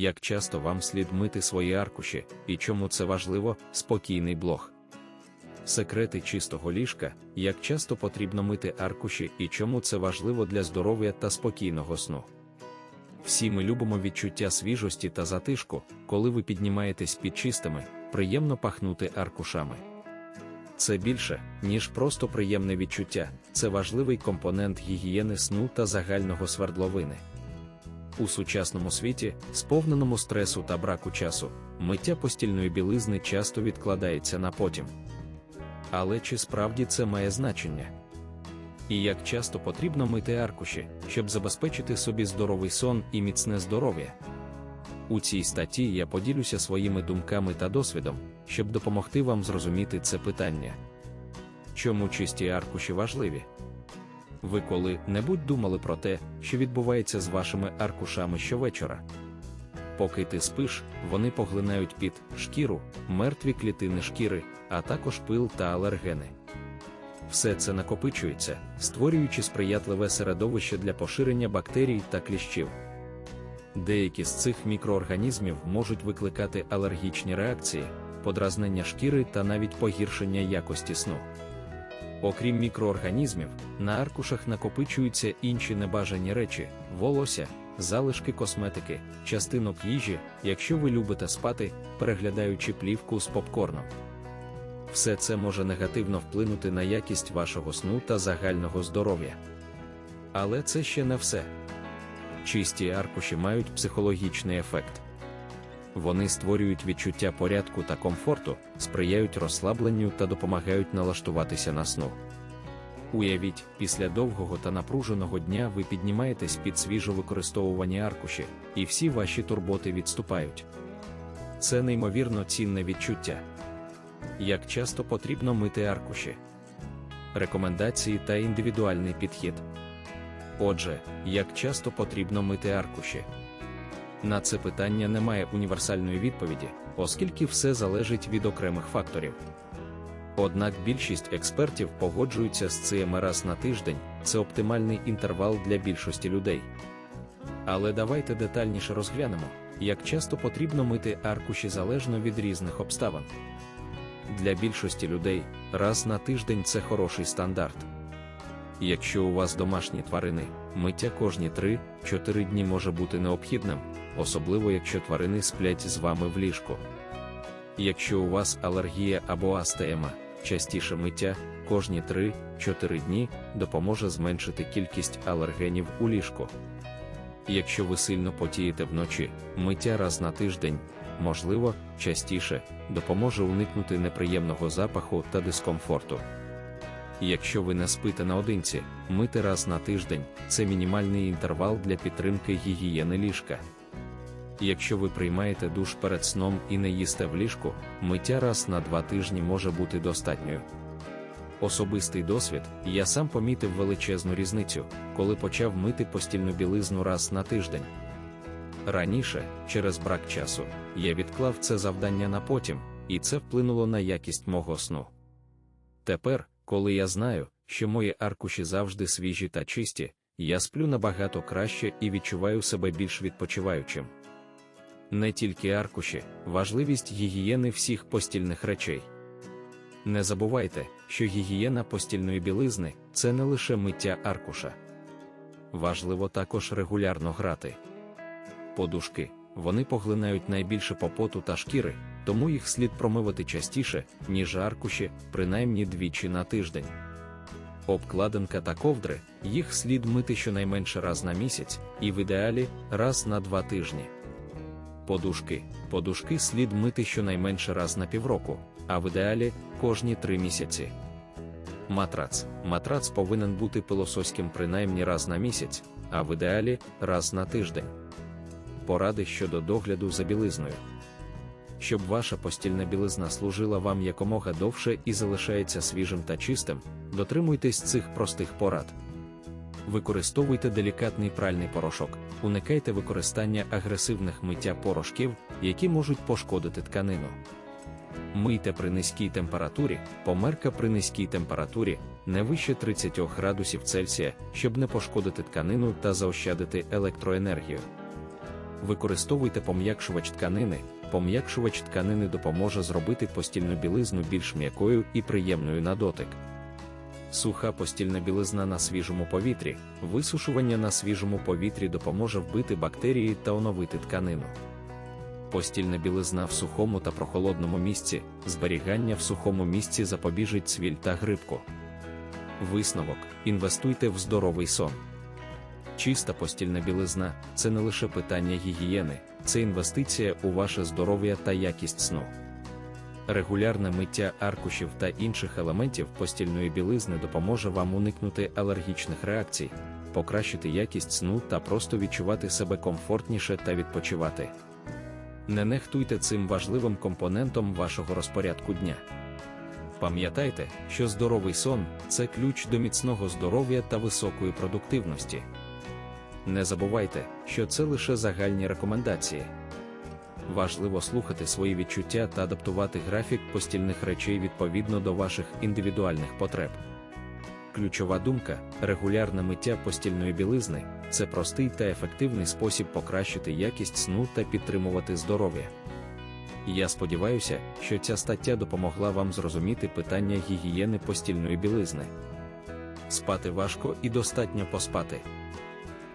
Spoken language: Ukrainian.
як часто вам слід мити свої аркуші і чому це важливо, спокійний блог. Секрети чистого ліжка, як часто потрібно мити аркуші і чому це важливо для здоров'я та спокійного сну. Всі ми любимо відчуття свіжості та затишку, коли ви піднімаєтесь під чистими, приємно пахнути аркушами. Це більше, ніж просто приємне відчуття, це важливий компонент гігієни сну та загального свердловини. У сучасному світі, сповненому стресу та браку часу, миття постільної білизни часто відкладається на потім. Але чи справді це має значення? І як часто потрібно мити аркуші, щоб забезпечити собі здоровий сон і міцне здоров'я? У цій статті я поділюся своїми думками та досвідом, щоб допомогти вам зрозуміти це питання. Чому чисті аркуші важливі? Ви коли-небудь думали про те, що відбувається з вашими аркушами щовечора? Поки ти спиш, вони поглинають під шкіру, мертві клітини шкіри, а також пил та алергени. Все це накопичується, створюючи сприятливе середовище для поширення бактерій та кліщів. Деякі з цих мікроорганізмів можуть викликати алергічні реакції, подразнення шкіри та навіть погіршення якості сну. Окрім мікроорганізмів, на аркушах накопичуються інші небажані речі, волосся, залишки косметики, частинок їжі, якщо ви любите спати, переглядаючи плівку з попкорном. Все це може негативно вплинути на якість вашого сну та загального здоров'я. Але це ще не все. Чисті аркуші мають психологічний ефект. Вони створюють відчуття порядку та комфорту, сприяють розслабленню та допомагають налаштуватися на сну. Уявіть, після довгого та напруженого дня ви піднімаєтесь під свіжо використовувані аркуші, і всі ваші турботи відступають. Це неймовірно цінне відчуття. Як часто потрібно мити аркуші? Рекомендації та індивідуальний підхід. Отже, як часто потрібно мити аркуші? На це питання немає універсальної відповіді, оскільки все залежить від окремих факторів. Однак більшість експертів погоджуються з цим раз на тиждень, це оптимальний інтервал для більшості людей. Але давайте детальніше розглянемо, як часто потрібно мити аркуші залежно від різних обставин. Для більшості людей раз на тиждень це хороший стандарт. Якщо у вас домашні тварини, миття кожні 3-4 дні може бути необхідним, особливо якщо тварини сплять з вами в ліжку. Якщо у вас алергія або астема, частіше миття кожні 3-4 дні допоможе зменшити кількість алергенів у ліжку. Якщо ви сильно потієте вночі, миття раз на тиждень, можливо, частіше, допоможе уникнути неприємного запаху та дискомфорту. Якщо ви не спите наодинці, мити раз на тиждень це мінімальний інтервал для підтримки гігієни ліжка. Якщо ви приймаєте душ перед сном і не їсте в ліжку, миття раз на два тижні може бути достатньою. Особистий досвід, я сам помітив величезну різницю, коли почав мити постільну білизну раз на тиждень. Раніше, через брак часу, я відклав це завдання на потім, і це вплинуло на якість мого сну. Тепер, коли я знаю, що мої аркуші завжди свіжі та чисті, я сплю набагато краще і відчуваю себе більш відпочиваючим. Не тільки аркуші, важливість гігієни всіх постільних речей. Не забувайте, що гігієна постільної білизни це не лише миття аркуша. Важливо також регулярно грати. Подушки вони поглинають найбільше попоту та шкіри, тому їх слід промивати частіше, ніж аркуші, принаймні двічі на тиждень. Обкладинка та ковдри їх слід мити щонайменше раз на місяць, і в ідеалі раз на два тижні. Подушки подушки слід мити щонайменше раз на півроку, а в ідеалі кожні три місяці. Матрац матрац повинен бути пилосоським принаймні раз на місяць, а в ідеалі раз на тиждень. Поради щодо догляду за білизною. Щоб ваша постільна білизна служила вам якомога довше і залишається свіжим та чистим, дотримуйтесь цих простих порад. Використовуйте делікатний пральний порошок, уникайте використання агресивних миття порошків, які можуть пошкодити тканину. Мийте при низькій температурі, померка при низькій температурі, не вище 30 градусів Цельсія, щоб не пошкодити тканину та заощадити електроенергію. Використовуйте пом'якшувач тканини. Пом'якшувач тканини допоможе зробити постільну білизну більш м'якою і приємною на дотик. Суха постільна білизна на свіжому повітрі. Висушування на свіжому повітрі допоможе вбити бактерії та оновити тканину. Постільна білизна в сухому та прохолодному місці. Зберігання в сухому місці запобіжить цвіль та грибку. Висновок: інвестуйте в здоровий сон. Чиста постільна білизна це не лише питання гігієни, це інвестиція у ваше здоров'я та якість сну. Регулярне миття аркушів та інших елементів постільної білизни допоможе вам уникнути алергічних реакцій, покращити якість сну та просто відчувати себе комфортніше та відпочивати. Не нехтуйте цим важливим компонентом вашого розпорядку дня. Пам'ятайте, що здоровий сон це ключ до міцного здоров'я та високої продуктивності. Не забувайте, що це лише загальні рекомендації. Важливо слухати свої відчуття та адаптувати графік постільних речей відповідно до ваших індивідуальних потреб. Ключова думка регулярне миття постільної білизни це простий та ефективний спосіб покращити якість сну та підтримувати здоров'я. Я сподіваюся, що ця стаття допомогла вам зрозуміти питання гігієни постільної білизни. Спати важко і достатньо поспати.